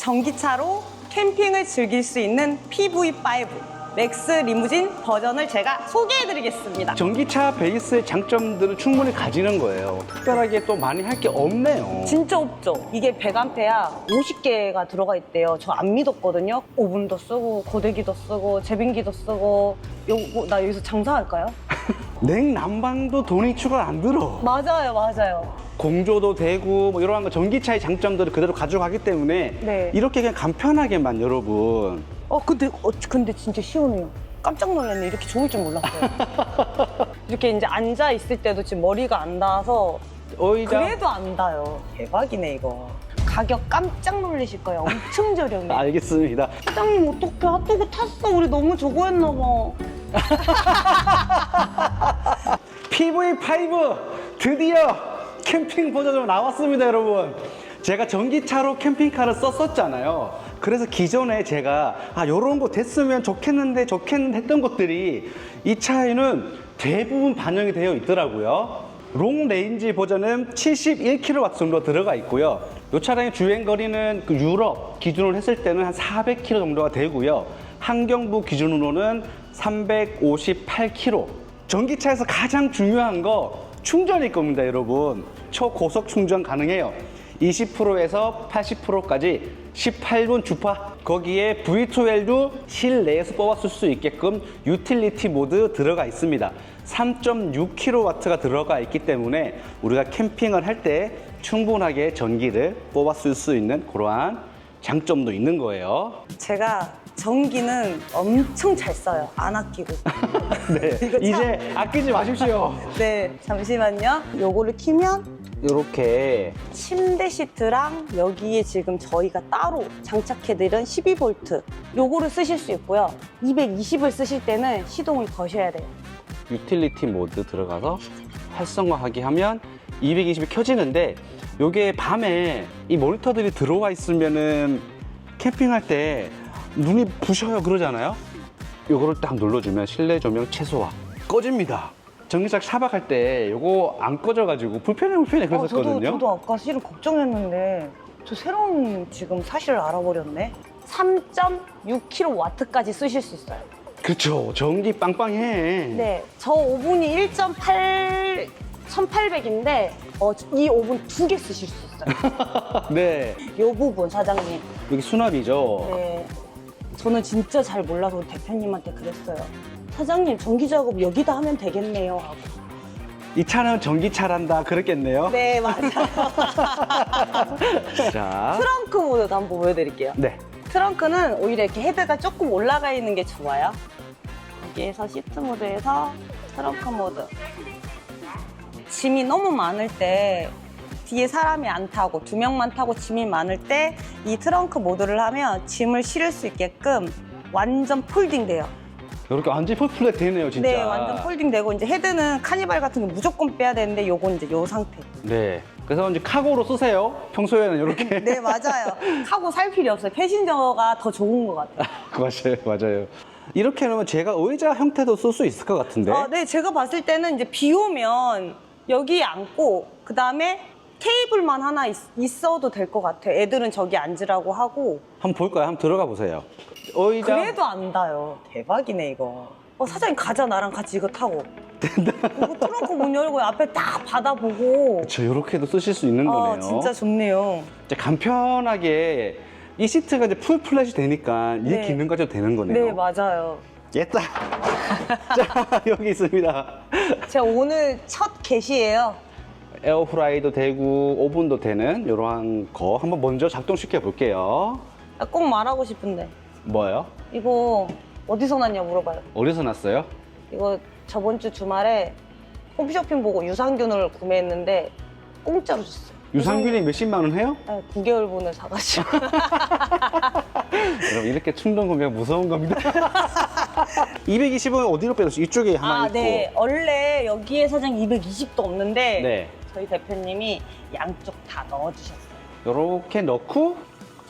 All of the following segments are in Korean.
전기차로 캠핑을 즐길 수 있는 PV5 맥스 리무진 버전을 제가 소개해드리겠습니다. 전기차 베이스의 장점들은 충분히 가지는 거예요. 특별하게 또 많이 할 게 없네요. 진짜 없죠? 이게 100A야 50개가 들어가 있대요. 저 안 믿었거든요. 오븐도 쓰고 고데기도 쓰고 제빙기도 쓰고 요거 나 여기서 장사할까요? 냉난방도 돈이 추가 안 들어. 맞아요, 맞아요. 공조도 되고 뭐 이러한 거 전기차의 장점들을 그대로 가져가기 때문에 네. 이렇게 그냥 간편하게만 여러분 어 근데 어, 근데 진짜 시원해요. 깜짝 놀랐네. 이렇게 좋을 줄 몰랐어요. 이렇게 이제 앉아 있을 때도 지금 머리가 안 닿아서 의자 그래도 안 닿아요. 대박이네 이거. 가격 깜짝 놀라실 거예요. 엄청 저렴해. 알겠습니다. 사장님 어떡해 핫도그 탔어. 우리 너무 저거 했나 봐. PV5 드디어 캠핑 버전으로 나왔습니다, 여러분. 제가 전기차로 캠핑카를 썼었잖아요. 그래서 기존에 제가 아 요런 거 됐으면 좋겠는데 좋겠는데 했던 것들이 이 차에는 대부분 반영이 되어 있더라고요. 롱 레인지 버전은 71kW 정도 들어가 있고요. 이 차량의 주행 거리는 그 유럽 기준으로 했을 때는 한 400km 정도가 되고요. 환경부 기준으로는 358km. 전기차에서 가장 중요한 거 충전일 겁니다, 여러분. 초고속 충전 가능해요. 20%에서 80%까지 18분 주파. 거기에 V2L도 실내에서 뽑았을 수 있게끔 유틸리티 모드 들어가 있습니다. 3.6kW가 들어가 있기 때문에 우리가 캠핑을 할 때 충분하게 전기를 뽑았을 수 있는 그러한 장점도 있는 거예요. 제가 전기는 엄청 잘 써요. 안 아끼고. 네. 이거 참- 이제 아끼지 마십시오. 네, 잠시만요. 요거를 키면 이렇게 침대 시트랑 여기에 지금 저희가 따로 장착해드린 12V 요거를 쓰실 수 있고요. 220을 쓰실 때는 시동을 거셔야 돼요. 유틸리티 모드 들어가서 활성화하기 하면 220이 켜지는데 요게 밤에 이 모니터들이 들어와 있으면은 캠핑할 때 눈이 부셔요 그러잖아요 요거를 딱 눌러주면 실내 조명 최소화 꺼집니다 전기차 샤박할 때 요거 안 꺼져가지고 불편해 불편해 어, 저도, 그랬었거든요 저도 아까 실은 걱정했는데 저 새로운 지금 사실을 알아버렸네. 3.6kW까지 쓰실 수 있어요. 그렇죠 전기 빵빵해 네, 저 오븐이 1.8 1800인데 어, 이 오븐 두 개 쓰실 수 있어요. 네 이 부분 사장님. 여기 수납이죠 네. 저는 진짜 잘 몰라서 대표님한테 그랬어요. 사장님 전기 작업 여기다 하면 되겠네요. 하고. 이 차는 전기차란다 그랬겠네요 네 맞아요. 자 트렁크 모드도 한번 보여드릴게요. 네. 트렁크는 오히려 이렇게 헤드가 조금 올라가 있는 게 좋아요. 여기에서 시트 모드에서 트렁크 모드. 짐이 너무 많을 때 뒤에 사람이 안 타고 두 명만 타고 짐이 많을 때 이 트렁크 모드를 하면 짐을 실을 수 있게끔 완전 폴딩 돼요. 이렇게 완전 풀플랫 되네요, 진짜. 네, 완전 폴딩 되고 이제 헤드는 카니발 같은 거 무조건 빼야 되는데 요건 이제 요 상태. 네. 그래서 이제 카고로 쓰세요. 평소에는 이렇게. 네, 맞아요. 하고 살 필요 없어요. 패신저가 더 좋은 것 같아요. 맞아요, 맞아요. 이렇게 하면 제가 의자 형태도 쓸 수 있을 것 같은데. 아, 네, 제가 봤을 때는 이제 비 오면 여기에 앉고 그 다음에 테이블만 하나 있, 어도 될 것 같아요. 애들은 저기 앉으라고 하고 한번 볼까요? 한번 들어가 보세요. 의자. 그래도 안다요. 대박이네 이거. 어, 사장님 가자 나랑 같이 이거 타고. 된다. 이거 트렁크 문 열고 앞에 딱 받아보고. 저 이렇게도 쓰실 수 있는 아, 거네요. 진짜 좋네요. 이제 간편하게 이 시트가 이제 풀 플랫이 되니까 이 네. 기능까지 되는 거네요. 네, 맞아요. 됐다. 자, 여기 있습니다. 제가 오늘 첫 게시예요. 에어프라이도 되고 오븐도 되는 이러한 거 한번 먼저 작동시켜 볼게요. 나꼭 말하고 싶은데 뭐예요? 이거 어디서 났냐 물어봐요. 어디서 났어요? 이거 저번 주 주말에 홈쇼핑 보고 유산균을 구매했는데 공짜로 줬어요. 유산균이 몇십만 원 해요? 네, 9개월분을 사가지고. 여러분 이렇게 충동 구매가 무서운 겁니다. 220은 어디로 빼줬어요? 이쪽에 하나 아, 있고. 네. 원래 여기에 사장 220도 없는데 네. 저희 대표님이 양쪽 다 넣어주셨어요. 이렇게 넣고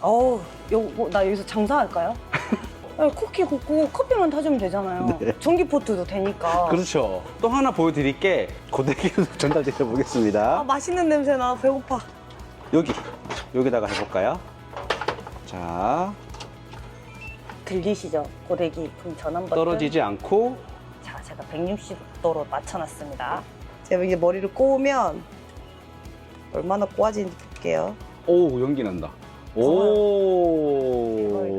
어우, 요거 나 여기서 장사할까요? 아니, 쿠키 굽고 커피만 타주면 되잖아요. 네. 전기 포트도 되니까. 그렇죠. 또 하나 보여드릴 게 고데기로 전달드려 아, 보겠습니다. 맛있는 냄새 나. 배고파. 여기 여기다가 해볼까요? 자, 들리시죠? 고데기 그 전원 버튼. 떨어지지 않고 자, 제가 160도로 맞춰놨습니다. 제가 이게 머리를 꼬우면 얼마나 꼬아지는지 볼게요. 오 연기 난다. 오.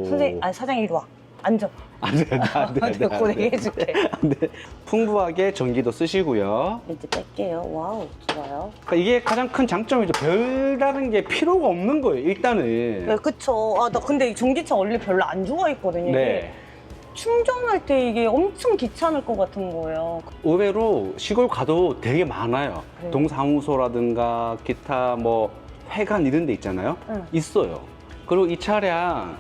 선생님, 아니 사장님 이리 와. 앉아. 안돼 안돼 안돼 내가 고데기 해줄게. 안돼. 풍부하게 전기도 쓰시고요. 이제 뺄게요. 와우, 좋아요. 그러니까 이게 가장 큰 장점이 죠. 별다른 게 필요가 없는 거예요. 일단은. 네, 그쵸. 아, 나 근데 이 전기차 원래 별로 안 좋아했거든요. 이게 네. 충전할 때 이게 엄청 귀찮을 것 같은 거예요. 의외로 시골 가도 되게 많아요. 그래요? 동사무소라든가 기타 뭐 회관 이런 데 있잖아요. 응. 있어요. 그리고 이 차량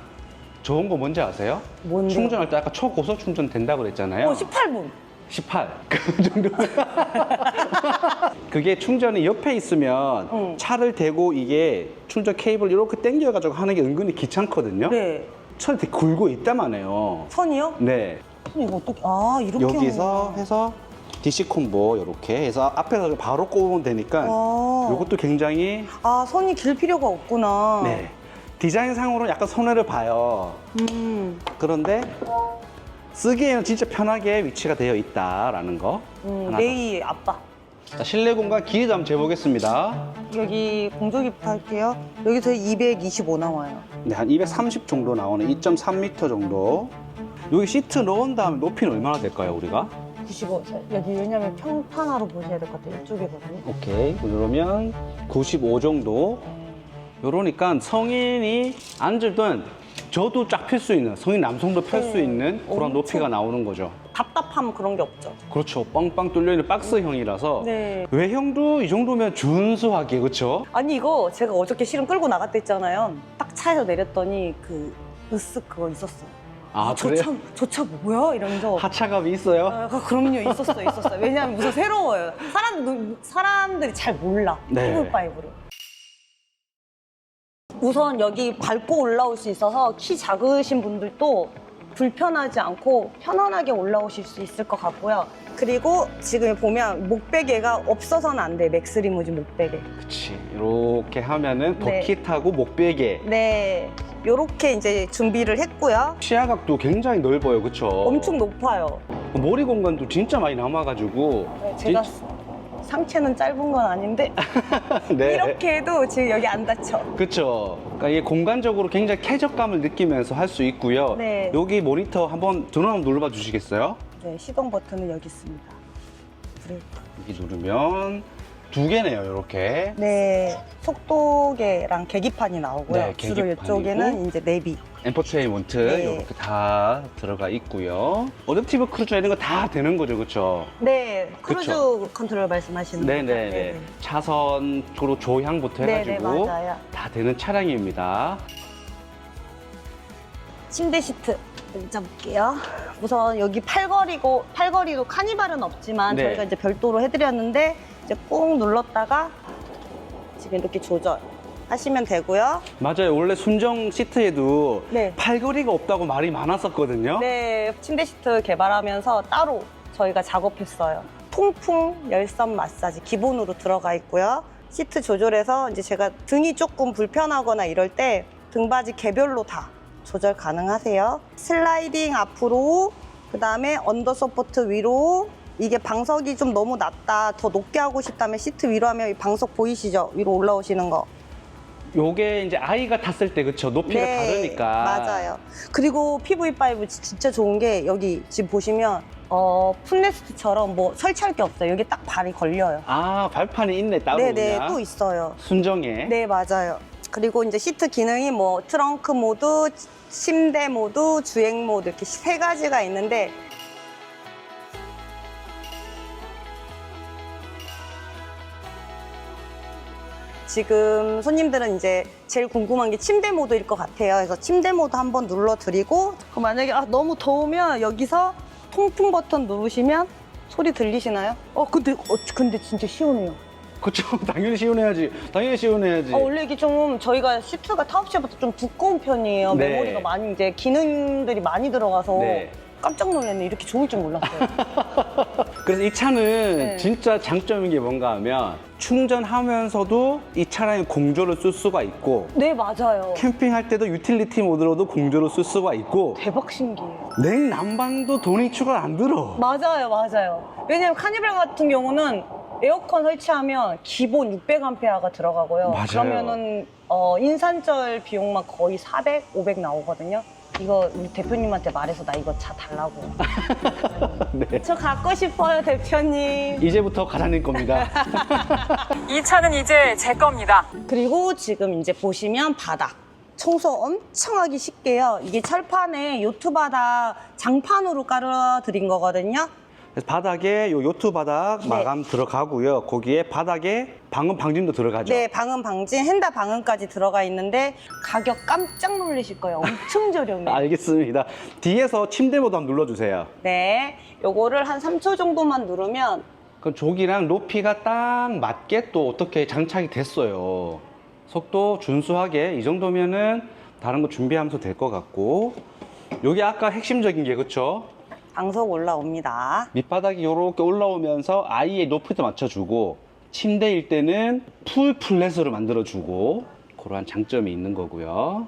좋은 거 뭔지 아세요? 뭔데? 충전할 때 아까 초고속 충전 된다고 그랬잖아요. 어, 18분. 18. 그 정도. 그게 충전이 옆에 있으면 응. 차를 대고 이게 충전 케이블 이렇게 당겨가지고 하는 게 은근히 귀찮거든요. 네. 되게 굴고 있다만 해요. 선이요? 네. 이거 어떻게, 아, 이렇게. 여기서 하는구나. 해서 DC 콤보 이렇게 해서 앞에서 바로 꼽으면 되니까 아, 이것도 굉장히 아, 선이 길 필요가 없구나. 네. 디자인상으로 약간 손해를 봐요. 음, 그런데 쓰기에는 진짜 편하게 위치가 되어 있다라는 거. 음, 하나 더. 레이 아빠. 자, 실내 공간 길이도 한번 재보겠습니다. 여기 공조기부터 할게요. 여기서 225 나와요. 네, 한 230 정도 나오는 2.3m 정도. 여기 시트 넣은 다음에 높이는 얼마나 될까요, 우리가? 95. 여기 왜냐면 평판화로 보셔야 될 것 같아요. 이쪽이거든요. 오케이. 그러면 95 정도. 요러니까 성인이 앉으든 저도 쫙 펼 수 있는, 성인 남성도 펼수 네. 있는 그런. 높이가 나오는 거죠. 답답함 그런 게 없죠. 그렇죠. 빵빵 뚫려있는 박스형이라서 네. 외형도 이 정도면 준수하게, 그렇죠? 아니 이거 제가 어저께 실은 끌고 나갔다 했잖아요. 딱 차에서 내렸더니 그 으쓱 그거 있었어요. 아, 저 그래요? 차, 저차 뭐야? 이러면서. 하차감이 있어요? 아, 그럼요, 있었어요, 있었어요. 왜냐하면 무슨 새로워요. 사람, 사람들이 잘 몰라. 네. 피부파이브를. 우선 여기 밟고 올라올 수 있어서 키 작으신 분들도 불편하지 않고 편안하게 올라오실 수 있을 것 같고요. 그리고 지금 보면 목베개가 없어서는 안 돼. 맥스 리무진 목베개. 그치. 이렇게 하면은 네. 버킷하고 목베개. 네. 요렇게 이제 준비를 했고요. 시야각도 굉장히 넓어요, 그쵸? 엄청 높아요. 머리 공간도 진짜 많이 남아가지고. 네, 제가 상체는 짧은 건 아닌데 네. 이렇게 해도 지금 여기 안 닫혀. 그쵸. 그러니까 이게 공간적으로 굉장히 쾌적감을 느끼면서 할 수 있고요. 네. 여기 모니터 한번 드론 한번 눌러봐 주시겠어요? 네, 시동 버튼은 여기 있습니다. 브레이크. 여기 누르면 두 개네요, 이렇게. 네, 속도계랑 계기판이 나오고요. 네, 주로 계기판이고. 이쪽에는 이제 내비. 엠포테인먼트 네. 이렇게 다 들어가 있고요. 어댑티브 크루즈 이런 거 다 되는 거죠, 그쵸? 네, 크루즈 그쵸. 컨트롤 말씀하시는 네네네. 거죠? 네네. 차선 쪽으로 조향부터 네네, 해가지고 맞아요. 다 되는 차량입니다. 침대 시트 앉아볼게요. 우선 여기 팔걸이고 팔걸이도 카니발은 없지만 네. 저희가 이제 별도로 해드렸는데 이제 꾹 눌렀다가 지금 이렇게 조절 하시면 되고요. 맞아요. 원래 순정 시트에도 네. 팔걸이가 없다고 말이 많았었거든요. 네, 침대 시트 개발하면서 따로 저희가 작업했어요. 통풍 열선 마사지 기본으로 들어가 있고요. 시트 조절해서 이제 제가 등이 조금 불편하거나 이럴 때 등받이 개별로 다 조절 가능하세요. 슬라이딩 앞으로, 그 다음에 언더 서포트 위로. 이게 방석이 좀 너무 낮다, 더 높게 하고 싶다면 시트 위로 하면 이 방석 보이시죠? 위로 올라오시는 거. 요게 이제 아이가 탔을 때 그쵸 높이가 다르니까 네, 맞아요. 그리고 PV5 지- 진짜 좋은 게 여기 지금 보시면 어, 풋레스트처럼 뭐 설치할 게 없어요. 여기 딱 발이 걸려요. 아 발판이 있네 따로 네네, 그냥 또 있어요. 순정에 네, 맞아요. 그리고 이제 시트 기능이 뭐 트렁크 모드, 침대 모드, 주행 모드 이렇게 세 가지가 있는데 지금 손님들은 이제 제일 궁금한 게 침대 모드일 것 같아요. 그래서 침대 모드 한번 눌러드리고 그 만약에 아, 너무 더우면 여기서 통풍 버튼 누르시면 소리 들리시나요? 어 근데 어, 근데 진짜 시원해요. 그쵸 당연히 시원해야지 당연히 시원해야지 아, 원래 이게 좀 저희가 시트가 타업시보다 좀 두꺼운 편이에요. 네. 메모리가 많이 이제 기능들이 많이 들어가서 네. 깜짝 놀랐네. 이렇게 좋을 줄 몰랐어요. 그래서 이 차는 네. 진짜 장점인 게 뭔가 하면 충전하면서도 이 차량에 공조를 쓸 수가 있고 네, 맞아요. 캠핑할 때도 유틸리티 모드로도 공조를 쓸 수가 있고 대박 신기해요. 냉난방도 돈이 추가 안 들어. 맞아요, 맞아요. 왜냐면 카니발 같은 경우는 에어컨 설치하면 기본 600A가 들어가고요. 맞아요. 그러면은 어, 인산철 비용만 거의 400, 500 나오거든요. 이거 우리 대표님한테 말해서 나 이거 차 달라고. 네. 저 갖고 싶어요, 대표님. 이제부터 가자님 겁니다. 이 차는 이제 제 겁니다. 그리고 지금 이제 보시면 바닥. 청소 엄청 하기 쉽게요. 이게 철판에 요트 바닥 장판으로 깔아드린 거거든요. 그래서 바닥에 요 요트 바닥 네. 마감 들어가고요. 거기에 바닥에 방음 방진도 들어가죠. 네, 방음 방진, 핸다 방음까지 들어가 있는데 가격 깜짝 놀라실 거예요. 엄청 저렴해요. 알겠습니다. 뒤에서 침대 모드 한번 눌러주세요. 네, 요거를 한 3초 정도만 누르면 그 조기랑 높이가 딱 맞게 또 어떻게 장착이 됐어요. 속도 준수하게 이 정도면은 다른 거 준비하면서 될 것 같고 여기 아까 핵심적인 게 그쵸? 방석 올라옵니다. 밑바닥이 이렇게 올라오면서 아이의 높이도 맞춰주고 침대일 때는 풀 플랫으로 만들어주고 그러한 장점이 있는 거고요.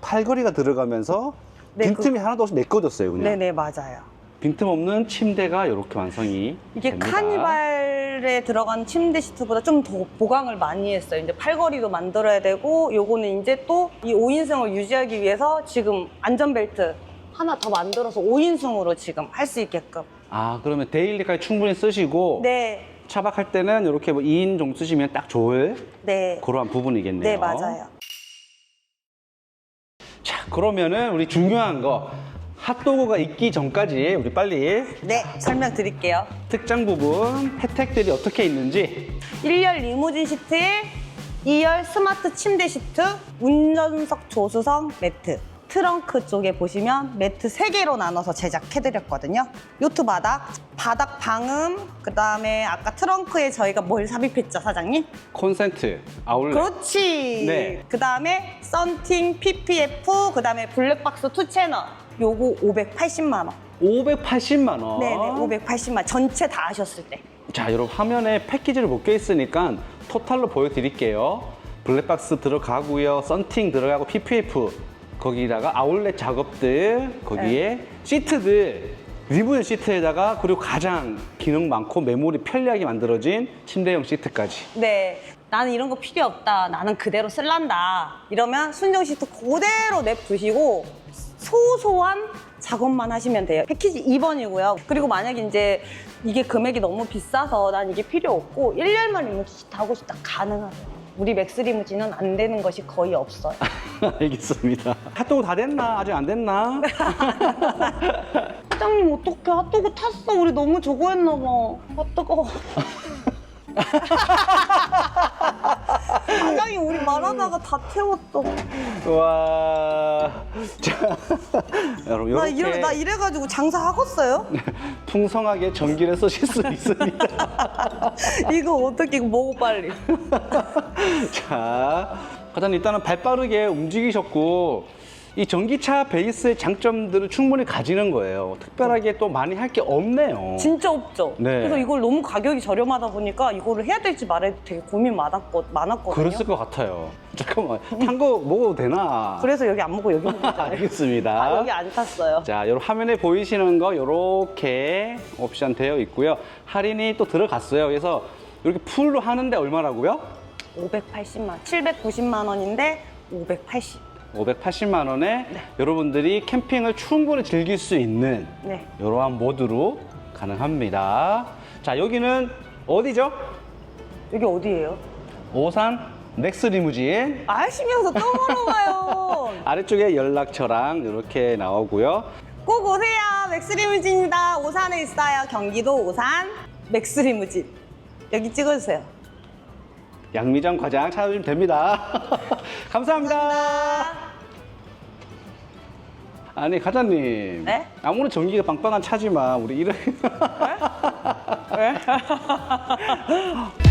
팔걸이가 들어가면서 네, 빈틈이 하나도 없이 메꿔졌어요 그냥. 네네, 맞아요. 빈틈 없는 침대가 이렇게 완성이 이게 됩니다. 카니발에 들어간 침대 시트보다 좀 더 보강을 많이 했어요. 이제 팔걸이도 만들어야 되고, 요거는 이제 또 이 5인승을 유지하기 위해서 지금 안전벨트 하나 더 만들어서 5인승으로 지금 할 수 있게끔. 아 그러면 데일리까지 충분히 쓰시고 네, 차박할 때는 이렇게 뭐 2인 정도 쓰시면 딱 좋을 네. 그러한 부분이겠네요. 네, 맞아요. 자 그러면은 우리 중요한 거 핫도그가 있기 전까지 우리 빨리 네, 설명드릴게요. 특장 부분 혜택들이 어떻게 있는지 1열 리무진 시트에 2열 스마트 침대 시트, 운전석 조수석 매트, 트렁크 쪽에 보시면 매트 3개로 나눠서 제작해드렸거든요. 요트 바닥, 바닥 방음, 그 다음에 아까 트렁크에 저희가 뭘 삽입했죠, 사장님? 콘센트 아울렛 그렇지. 네. 그 다음에 썬팅, PPF, 그 다음에 블랙박스 투 채널. 요거 580만 원. 580만 원. 네네, 580만 원. 전체 다 하셨을 때. 자, 여러분 화면에 패키지를 못 껴 있으니까 토탈로 보여드릴게요. 블랙박스 들어가고요, 썬팅 들어가고 PPF 거기다가 아울렛 작업들 거기에 네. 시트들 리브전 시트에다가 그리고 가장 기능 많고 메모리 편리하게 만들어진 침대형 시트까지. 네. 나는 이런 거 필요 없다. 나는 그대로 쓸란다. 이러면 순정 시트 그대로 냅두시고 소소한 작업만 하시면 돼요. 패키지 2번이고요. 그리고 만약에 이제 이게 금액이 너무 비싸서 난 이게 필요 없고 1년만 리무진 시트 하고 싶다. 가능하세요. 우리 맥스 리무진은 안 되는 것이 거의 없어요. 알겠습니다. 핫도그 다 됐나? 아직 안 됐나? 사장님 어떡해. 핫도그 탔어. 우리 너무 저거 했나 봐. 아 뜨거워. 사장님 우리 말하다가 다 태웠어. 와. 자, 여러분 나, 이렇게 이래, 나 이래가지고 장사하겠어요? 풍성하게 전기를 쓰실 수 있습니다. 이거 어떻게 먹어 빨리. 자, 과장님 일단은 발 빠르게 움직이셨고 이 전기차 베이스의 장점들을 충분히 가지는 거예요. 특별하게 또 많이 할 게 없네요. 진짜 없죠? 네. 그래서 이걸 너무 가격이 저렴하다 보니까 이거를 해야 될지 말아야 될지 되게 고민 많았거, 많았거든요. 그랬을 것 같아요. 잠깐만, 탄 거 먹어도 되나? 그래서 여기 안 먹고 여기 먹는 거예요. 알겠습니다. 아, 여기 안 탔어요. 자, 여러분 화면에 보이시는 거 이렇게 옵션 되어 있고요. 할인이 또 들어갔어요. 그래서 이렇게 풀로 하는데 얼마라고요? 580만, 790만 원인데 580. 580만 원에 여러분들이 캠핑을 충분히 즐길 수 있는 네. 이러한 모드로 가능합니다. 자, 여기는 어디죠? 여기 어디예요? 오산 넥스 리무진. 아시면서 또 물어봐요. 아래쪽에 연락처랑 이렇게 나오고요. 꼭 오세요. 맥스리무진입니다. 오산에 있어요. 경기도 오산 맥스리무진. 여기 찍어주세요. 양미정 과장 찾아주시면 됩니다. 감사합니다. 아니 과장님. 네? 아무리 전기가 빵빵한 차지만 우리 이런 왜?